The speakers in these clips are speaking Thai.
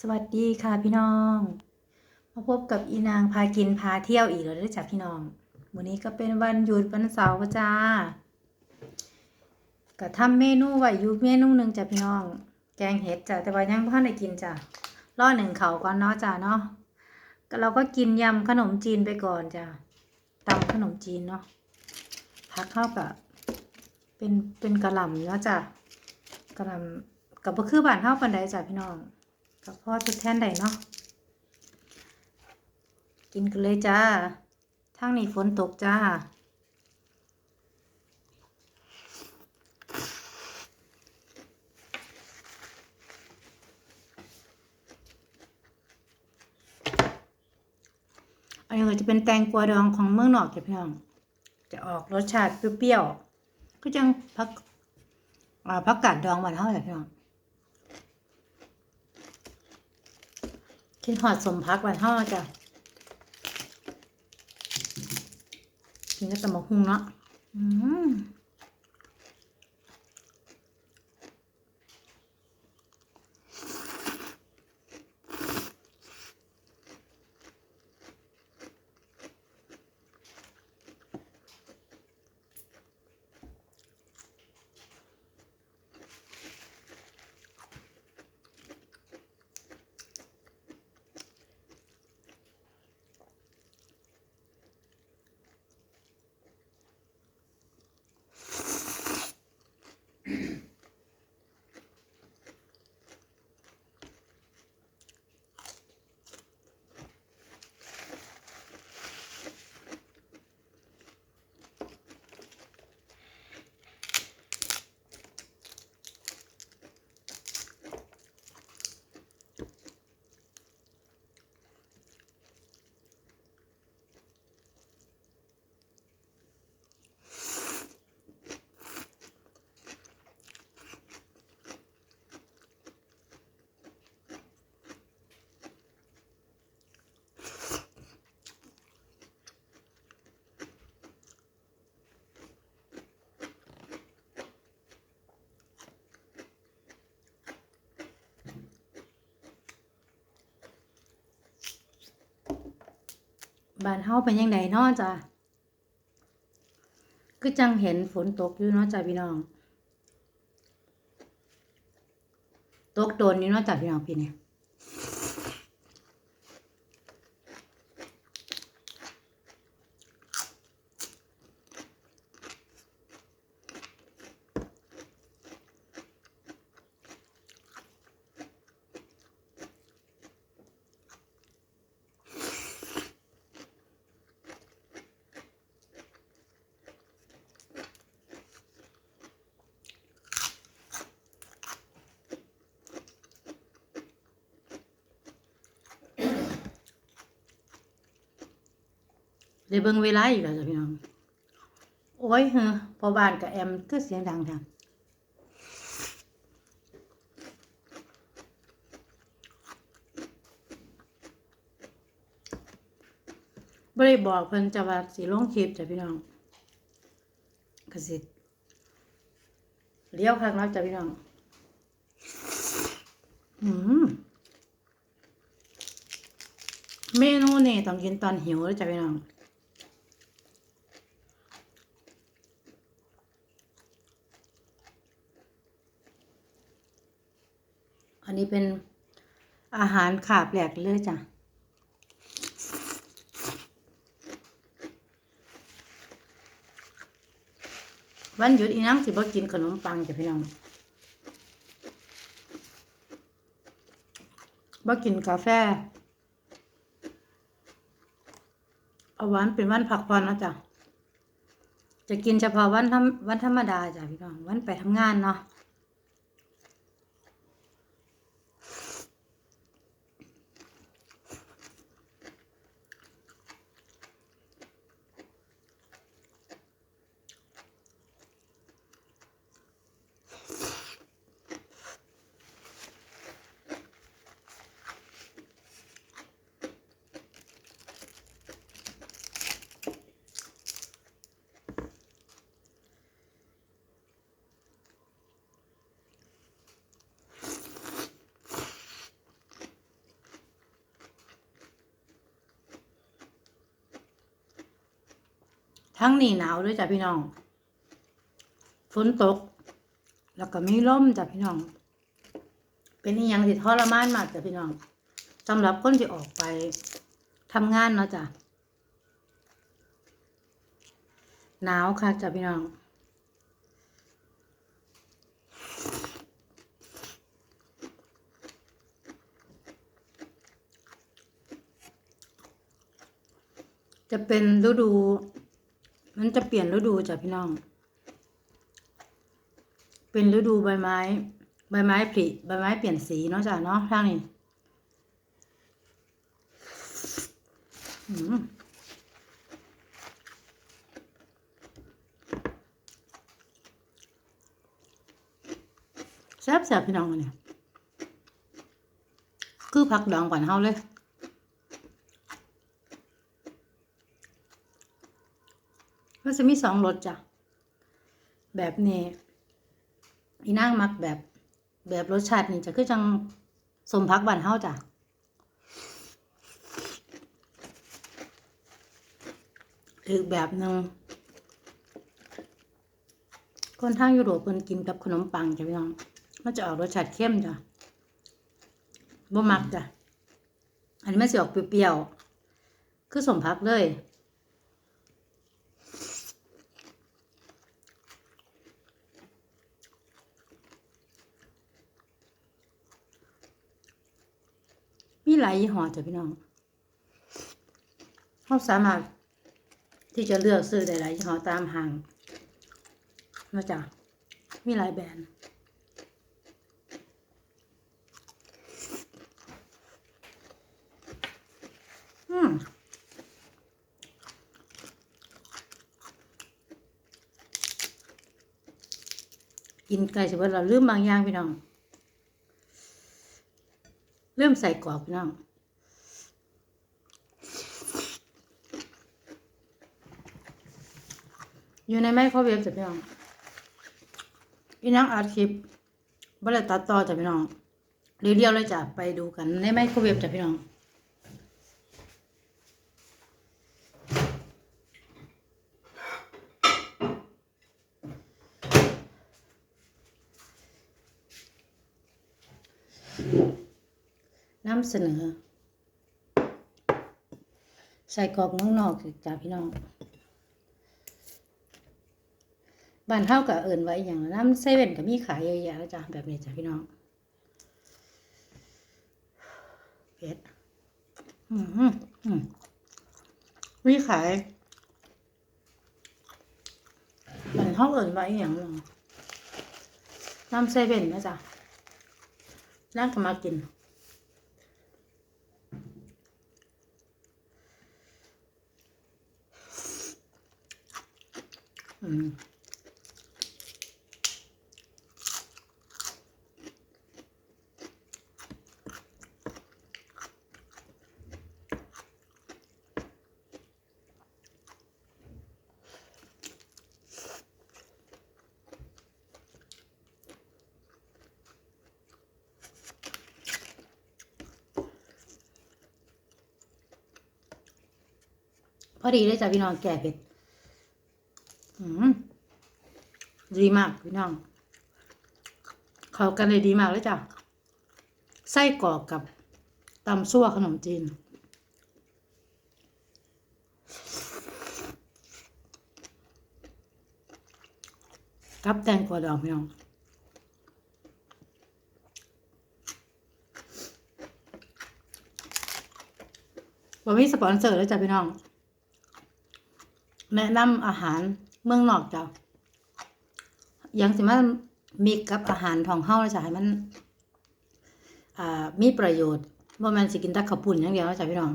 สวัสดีค่ะพี่น้อง มาพบกับอีนางพากินพาเที่ยวอีกแล้วด้อจ้ะพี่น้อง วันนี้ก็เป็นวันหยุดวันเสาร์จ้าก็ทำเมนูไว้อยู่เมนูหนึ่งจ้ะพี่น้อง แกงเห็ดจ้ะแต่ว่ายังพ่อได้กินจ้ะรอหนึ่งเขาก่อนเนาะจ้ะเนาะเราก็กินยำขนมจีนไปก่อนจ้ะตำขนมจีนเนาะพักเข้ากับเป็นเป็นกระหล่ำเนาะจ้ะกระหล่ำกับบ่คือบ้านเฮาปานใดจ้ะพี่น้อง กับพ่อจุดแทนใดเนาะกินกันเลยจ้าทางนี้ฝนตกจ้าอันนี้ก็จะเป็นแตงกวาดองของเมืองนอกจ้ะพี่น้อง จะออกรสชาติเปรี้ยวๆก็จังพักอ่าพักกาดดองหวาเท่าไหร่พี่น้อง คิดหอดสมพักวันห่อจ้ะกินก็ตะมกหุงเนาะอืม บ้านเฮาเป็นยังไงเนาะจ้ะก็จังเห็นฝนตกอยู่เนาะจ้ะพี่น้อง ตกโดนอยู่เนาะจ้ะพี่น้องพี่เนี่ย เลยเบิ่งเวลาอีกแล้วจ้ะพี่น้อง โอ้ยเฮอพอบ้านกับแอมก็เสียงดังจังบ่ได้บอกเพิ่นจะว่าสิลงคลิปจ้ะพี่น้องก็สิเลี้ยวข้างแล้วจ้ะพี่น้อง อืมเมนูนี่ต้องกินตอนหิวเลยจ้ะพี่น้อง อั นี้เป็นอาหารขาบแหลกเลยจ้ะวันหยุดอีนั่งสิบ่กินขนมปังจ้ะพี่น้องบ่กินกาแฟ เอาวันเป็นวันพักผ่อนนะจ้ะจะกินเฉพาะวันวันธรรมดาจ้ะพี่น้องวันไปทำงานเนาะ ทั้งนี่หนาวด้วยจ้ะพี่น้อง ฝนตก แล้วก็มีลมจ้ะพี่น้อง เป็นอีหยังที่ทรมานมากจ้ะพี่น้องสำหรับคนที่ออกไปทำงานเนาะจ้ะหนาวค่ะจ้ะพี่น้องจะเป็นฤดู มันจะเปลี่ยนฤดูจ้ะพี่น้อง เป็นฤดูใบไม้ ใบไม้ผลิใบไม้เปลี่ยนสีเนาะจ้ะเนาะทางนี้แซ่บแซ่บพี่น้องเนี่ยคือผักดองก่อนเฮาเลย ก็จะมีสองรสจ้ะ แบบนี้อีนางมักแบบ แบบรสชาตินี่จะคือจังสมพักบ้านเฮาจ้ะอีกแบบหนึ่งคนทางยุโรปเพิ่นกินกับขนมปังจ้ะพี่น้อง มันจะออกรสชาติเข้มจ้ะบ่มักจ้ะ อันนี้มันสิออกเปรี้ยวๆ คือสมพักเลย มี หลายยี่ห้อจ้ะพี่น้องเขาสามารถที่จะเลือกซื้อได้หลายยี่ห้อตามห้างนะจ๊ะมีหลายแบรนด์อืมกินไก่สิว่าเราลืมบางอย่างพี่น้อง ริ่มใส่กรอบพี่น้องอยู่ในไมโครเวฟจ้ะพี่น้องอีนังอัดคลิปบ่ได้ตัดต่อจ้ะพี่น้องเรียวๆเลยจ้ะไปดูกันในไมโครเวฟจ้ะพี่น้อง นำเสนอ ใส่กรอกเมืองนอกจ้าพี่น้องบ้านเฮากับเอิญไว้อย่างน้ำเซเว่นก็มีขายเยอะแยะแล้วจ้ะแบบนี้จ้ะพี่น้องเผ็ดอืมอืมอืมมีขายบ้านเฮาเอิญไว้อย่างนาะน้ำเซเว่นนะจ๊ะนั่งก็มากิน พอดีเลยจ้ะพี่น้องแก่เผ็ด อืม ดีมากพี่น้อง เข้ากันเลยดีมากเลยจ้ะไส้กรอกกับตำซั่วขนมจีน กับแตงกวาดองพี่น้องวันนี้สปอนเซอร์แล้วจ้ะพี่น้อง แนะนำอาหารเมืองนอกจ้ะ ยังสิมามีกับอาหารทองเฮาแล้วจ้ะให้มันอ่ามีประโยชน์บ่แม่นสิกินแต่ข้าวปุ่นอย่างเดียวแล้วจ้ะพี่น้อง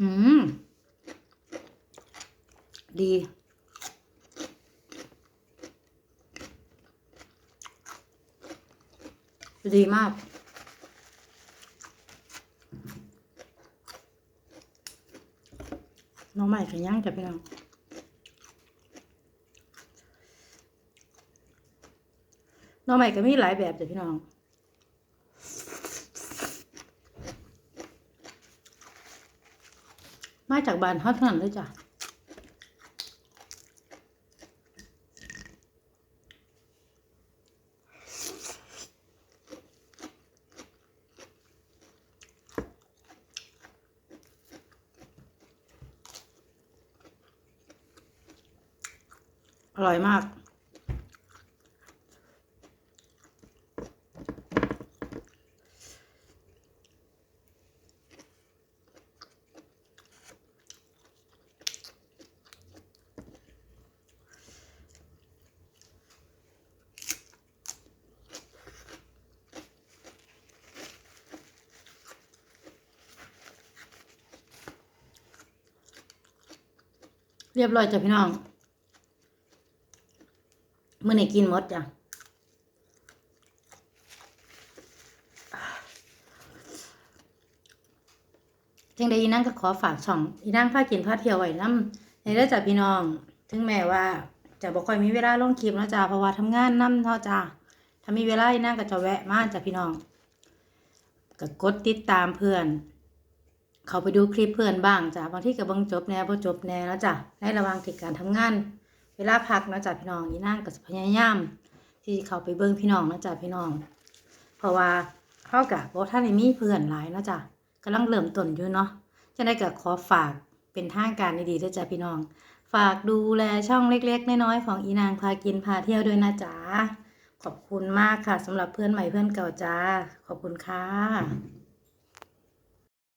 อืม ดีมาก น้องใหม่ขย่างจะเป็นน้องใหม่ก็มีหลายแบบจ้ะพี่น้องมาจากบ้านฮอดทั้งนั้นเลยจ้ะ อร่อยมาก เรียบร้อยจ้ะพี่น้อง มื่อไหนกินมดจ้ะจังใดอีนั่งก็ขอฝากช่องอีนั่งพากินพาเที่ยวไว้น้ำในเรื่องจากพี่น้อง ถึงแม้ว่าจะบ่ค่อยมีเวลาลงคลิปนะจ้ะเพราะว่าทำงานนำเนาะจ้ะถ้ามีเวลาอีนั่งก็จะแวะมาจ้ะพี่น้องก็กดติดตามเพื่อน เขาไปดูคลิปเพื่อนบ้างจ้ะบางที่ก็เบิ่งจบแน่บ่จบแน่แล้วจ้ะในระหว่างที่การทำงาน เวลาพักเนาะจ้ะพี่น้องอีนั่งก็สิพยายามที่เขาไปเบิ่งพี่น้องเนาะจ้ะพี่น้อง เพราะว่าเขากะบ่ท่านมีเพื่อนหลายเนาะจ้ะกำลังเริ่มต้นอยู่เนาะจะได้ก็ขอฝากเป็นทางการดีๆด้วยจ้ะพี่น้อง ฝากดูแลช่องเล็กๆ น้อยๆของอีนางพากินพาเที่ยวด้วยนะจ๊ะขอบคุณมากค่ะสำหรับเพื่อนใหม่เพื่อนเก่าจ้าขอบคุณค่ะ